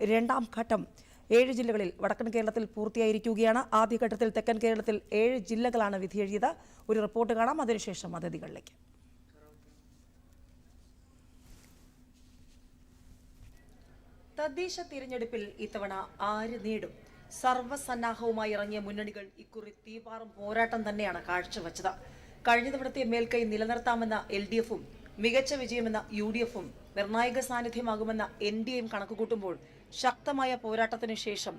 രണ്ടാം ഘട്ടം ഏഴ് ജില്ലകളിൽ വടക്കൻ കേരളത്തിൽ പൂർത്തിയായിരിക്കുകയാണ്. ആദ്യഘട്ടത്തിൽ തെക്കൻ കേരളത്തിൽ ഏഴ് ജില്ലകളാണ് വിധിയെഴുതിയത് ഒരു റിപ്പോർട്ട് കാണാം. അതിനുശേഷം അതിഥികളിലേക്ക്. തദ്ദേശ തിരഞ്ഞെടുപ്പിൽ ഇത്തവണ ആര് നേടും? സർവസന്നാഹവുമായി ഇറങ്ങിയ മുന്നണികൾ ഇക്കുറി തീപാറും പോരാട്ടം തന്നെയാണ് കാഴ്ചവെച്ചത്. കഴിഞ്ഞ തവണത്തെ മേൽക്കൈ നിലനിർത്താമെന്ന എൽ ഡി എഫും മികച്ച വിജയമെന്ന യു ഡി എഫും നിർണായക സാന്നിധ്യമാകുമെന്ന എൻ ഡി എയും കണക്കുകൂട്ടുമ്പോൾ ശക്തമായ പോരാട്ടത്തിനു ശേഷം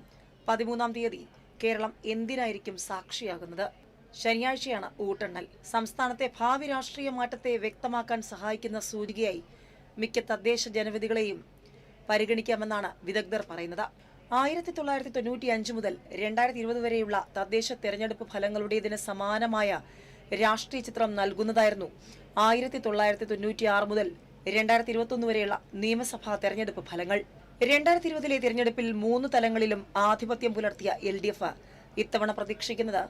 പതിമൂന്നാം തീയതി കേരളം എന്തിനായിരിക്കും സാക്ഷിയാകുന്നത്? ശനിയാഴ്ചയാണ് വോട്ടെണ്ണൽ സംസ്ഥാനത്തെ ഭാവി രാഷ്ട്രീയ മാറ്റത്തെ വ്യക്തമാക്കാൻ സഹായിക്കുന്ന സൂചികയായി മിക്ക തദ്ദേശ ജനവിധികളെയും പരിഗണിക്കാമെന്നാണ് വിദഗ്ധർ പറയുന്നത്. ആയിരത്തി തൊള്ളായിരത്തി തൊണ്ണൂറ്റി അഞ്ച് മുതൽ രണ്ടായിരത്തി ഇരുപത് വരെയുള്ള തദ്ദേശ തെരഞ്ഞെടുപ്പ് ഫലങ്ങളുടേതിന് സമാനമായ രാഷ്ട്രീയ ചിത്രം നൽകുന്നതായിരുന്നു ആയിരത്തി തൊള്ളായിരത്തി തൊണ്ണൂറ്റി ആറ് മുതൽ രണ്ടായിരത്തി ഇരുപത്തൊന്ന് വരെയുള്ള നിയമസഭാ തെരഞ്ഞെടുപ്പ് ഫലങ്ങൾ. രണ്ടായിരത്തി ഇരുപതിലെ തിരഞ്ഞെടുപ്പിൽ മൂന്ന് തലങ്ങളിലും ആധിപത്യം പുലർത്തിയ എൽ ഡി എഫ് ഇത്തവണ പ്രതീക്ഷിക്കുന്നത്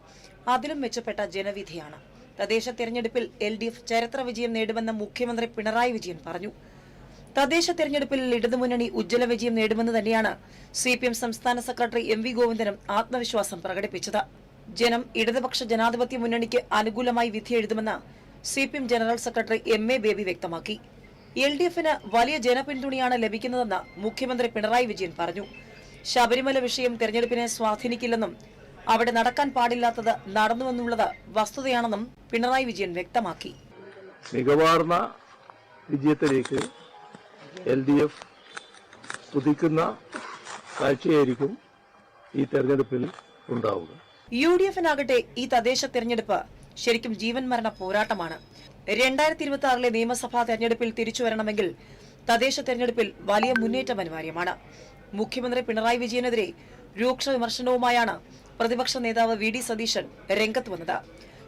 അതിലും മെച്ചപ്പെട്ട ജനവിധിയാണ്. തദ്ദേശ തെരഞ്ഞെടുപ്പിൽ എൽ ഡി എഫ് ചരിത്ര വിജയം നേടുമെന്ന് മുഖ്യമന്ത്രി പിണറായി വിജയൻ പറഞ്ഞു. തദ്ദേശ തെരഞ്ഞെടുപ്പിൽ ഇടതുമുന്നണി ഉജ്ജ്വല വിജയം നേടുമെന്ന് തന്നെയാണ് സി പി എം സംസ്ഥാന സെക്രട്ടറി എം വി ഗോവിന്ദനും ആത്മവിശ്വാസം പ്രകടിപ്പിച്ചത്. ജനം ഇടതുപക്ഷ ജനാധിപത്യ മുന്നണിക്ക് അനുകൂലമായി വിധി എഴുതുമെന്ന് C P M general secretary M A Baby വ്യക്തമാക്കി. എൽ ഡി എഫിന് വലിയ ജനപിന്തുണയാണ് ലഭിക്കുന്നതെന്ന് മുഖ്യമന്ത്രി പിണറായി വിജയൻ പറഞ്ഞു. ശബരിമല വിഷയം തെരഞ്ഞെടുപ്പിനെ സ്വാധീനിക്കില്ലെന്നും അവിടെ നടക്കാൻ പാടില്ലാത്തത് നടന്നുവെന്നുള്ളത് വസ്തുതയാണെന്നും പിണറായി വിജയൻ വ്യക്തമാക്കി. മികവാർന്ന വിജയത്തിലേക്ക് എൽ ഡി എഫ് കുതിക്കുന്ന കാഴ്ചയായിരിക്കും ഈ തെരഞ്ഞെടുപ്പിൽ ഉണ്ടാവുക. യു ഡി എഫിനാകട്ടെ ഈ തദ്ദേശ തെരഞ്ഞെടുപ്പ് ശരിക്കും ജീവൻ മരണ പോരാട്ടമാണ്. രണ്ടായിരത്തി ഇരുപത്തി ആറിലെ നിയമസഭാ തെരഞ്ഞെടുപ്പിൽ തിരിച്ചു വരണമെങ്കിൽ തദ്ദേശ തെരഞ്ഞെടുപ്പിൽ വലിയ മുന്നേറ്റം അനിവാര്യമാണ്. മുഖ്യമന്ത്രി പിണറായി വിജയനെതിരെ രൂക്ഷ വിമർശനവുമായാണ് പ്രതിപക്ഷ നേതാവ് വി ഡി സതീശൻ രംഗത്ത് വന്നത്.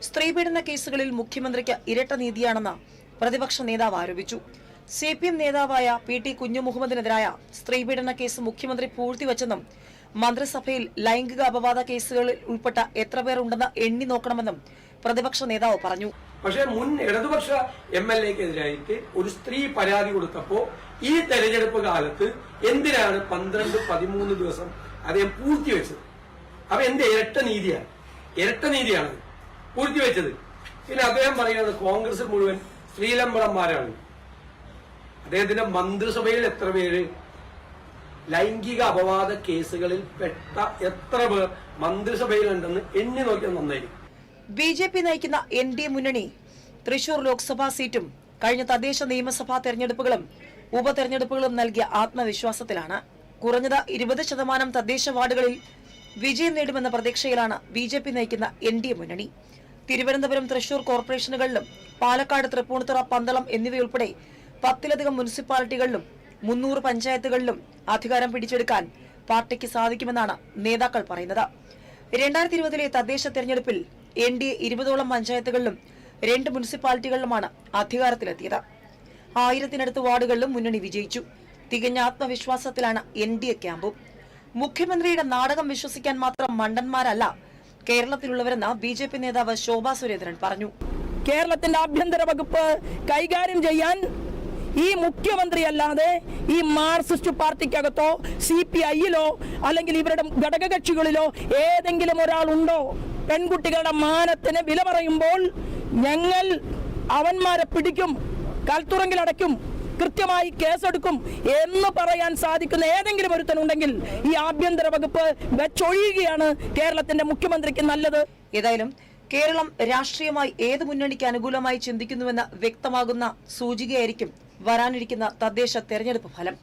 സ്ത്രീപീഡന കേസുകളിൽ മുഖ്യമന്ത്രിക്ക് ഇരട്ട നീതിയാണെന്ന് പ്രതിപക്ഷ നേതാവ് ആരോപിച്ചു. സി പി എം നേതാവായ പി ടി കുഞ്ഞുമുഹമ്മദിനെതിരായ സ്ത്രീപീഡന കേസ് മുഖ്യമന്ത്രി പൂഴ്ത്തിവച്ചെന്നും മന്ത്രിസഭയിൽ ലൈംഗിക അപവാദ കേസുകളിൽ ഉൾപ്പെട്ട എത്ര പേർ ഉണ്ടെന്ന് എണ്ണി നോക്കണമെന്നും പ്രതിപക്ഷ നേതാവ് പറഞ്ഞു. പക്ഷേ മുൻ ഇടതുപക്ഷ എം എൽ എക്കെതിരായിട്ട് ഒരു സ്ത്രീ പരാതി കൊടുത്തപ്പോ ഈ തെരഞ്ഞെടുപ്പ് കാലത്ത് എന്തിനാണ് പന്ത്രണ്ട് പതിമൂന്ന് ദിവസം അദ്ദേഹം പൂഴ്ത്തിവെച്ചത്? അപ്പൊ എന്ത് ഇരട്ട നീതിയാണ്? ഇരട്ട നീതിയാണ്. പൂഴ്ത്തിവെച്ചത്. പിന്നെ അദ്ദേഹം പറയുന്നത് കോൺഗ്രസ് മുഴുവൻ സ്ത്രീലമ്പടന്മാരാണ് അദ്ദേഹത്തിന്റെ മന്ത്രിസഭയിൽ എത്ര പേര്? ലൈംഗിക അപവാദ കേസുകളിൽ പെട്ട എത്ര പേർ മന്ത്രിസഭയിലുണ്ടെന്ന് എണ്ണി നോക്കിയാൽ നന്നായിരിക്കും. ബി ജെ പി നയിക്കുന്ന എൻ ഡി എ മുന്നണി തൃശൂർ ലോക്സഭാ സീറ്റും കഴിഞ്ഞ തദ്ദേശ നിയമസഭാ തെരഞ്ഞെടുപ്പുകളും ഉപതെരഞ്ഞെടുപ്പുകളും നൽകിയ ആത്മവിശ്വാസത്തിലാണ്. കുറഞ്ഞത് ഇരുപത് ശതമാനം തദ്ദേശ വാർഡുകളിൽ വിജയം നേടുമെന്ന പ്രതീക്ഷയിലാണ് ബി ജെ പി നയിക്കുന്ന എൻ ഡി എ മുന്നണി. തിരുവനന്തപുരം തൃശൂർ കോർപ്പറേഷനുകളിലും പാലക്കാട് തൃപ്പൂണിത്തുറ പന്തളം എന്നിവയുൾപ്പെടെ പത്തിലധികം മുനിസിപ്പാലിറ്റികളിലും മുന്നൂറ് പഞ്ചായത്തുകളിലും അധികാരം പിടിച്ചെടുക്കാൻ പാർട്ടിക്ക് സാധിക്കുമെന്നാണ് നേതാക്കൾ പറയുന്നത്. രണ്ടായിരത്തി ഇരുപതിലെ തദ്ദേശ തെരഞ്ഞെടുപ്പിൽ എൻ ഡി എ ഇരുപതോളം പഞ്ചായത്തുകളിലും രണ്ട് മുനിസിപ്പാലിറ്റികളിലുമാണ് അധികാരത്തിലെത്തിയത്. ആയിരത്തിനടുത്ത് വാർഡുകളിലും മുന്നണി വിജയിച്ചു. തികഞ്ഞ ആത്മവിശ്വാസത്തിലാണ് എൻ ഡി എ ക്യാമ്പും. മുഖ്യമന്ത്രിയുടെ നാടകം വിശ്വസിക്കാൻ മാത്രം മണ്ടന്മാരല്ല കേരളത്തിലുള്ളവരെന്ന് ബി ജെ പി നേതാവ് ശോഭാ സുരേന്ദ്രൻ പറഞ്ഞു. കേരളത്തിന്റെ ആഭ്യന്തര വകുപ്പ് കൈകാര്യം ചെയ്യാൻ ഈ മുഖ്യമന്ത്രി അല്ലാതെ ഈ മാർക്സിസ്റ്റ് പാർട്ടിക്കകത്തോ സി പി ഐയിലോ അല്ലെങ്കിൽ ഇവരുടെ ഘടകകക്ഷികളിലോ ഏതെങ്കിലും ഒരാളുണ്ടോ? പെൺകുട്ടികളുടെ മാനത്തിന് വില പറയുമ്പോൾ ഞങ്ങൾ അവന്മാരെ പിടിക്കും കൽത്തുറങ്കിൽ അടയ്ക്കും കൃത്യമായി കേസെടുക്കും എന്ന് പറയാൻ സാധിക്കുന്ന ഏതെങ്കിലും ഒരുത്തനുണ്ടെങ്കിൽ ഈ ആഭ്യന്തര വകുപ്പ് വെച്ചൊഴിയുകയാണ് കേരളത്തിന്റെ മുഖ്യമന്ത്രിക്ക് നല്ലത്. ഏതായാലും കേരളം രാഷ്ട്രീയമായി ഏത് മുന്നണിക്ക് അനുകൂലമായി ചിന്തിക്കുന്നുവെന്ന് വ്യക്തമാകുന്ന സൂചികയായിരിക്കും വരാനിരിക്കുന്ന തദ്ദേശ തെരഞ്ഞെടുപ്പ് ഫലം.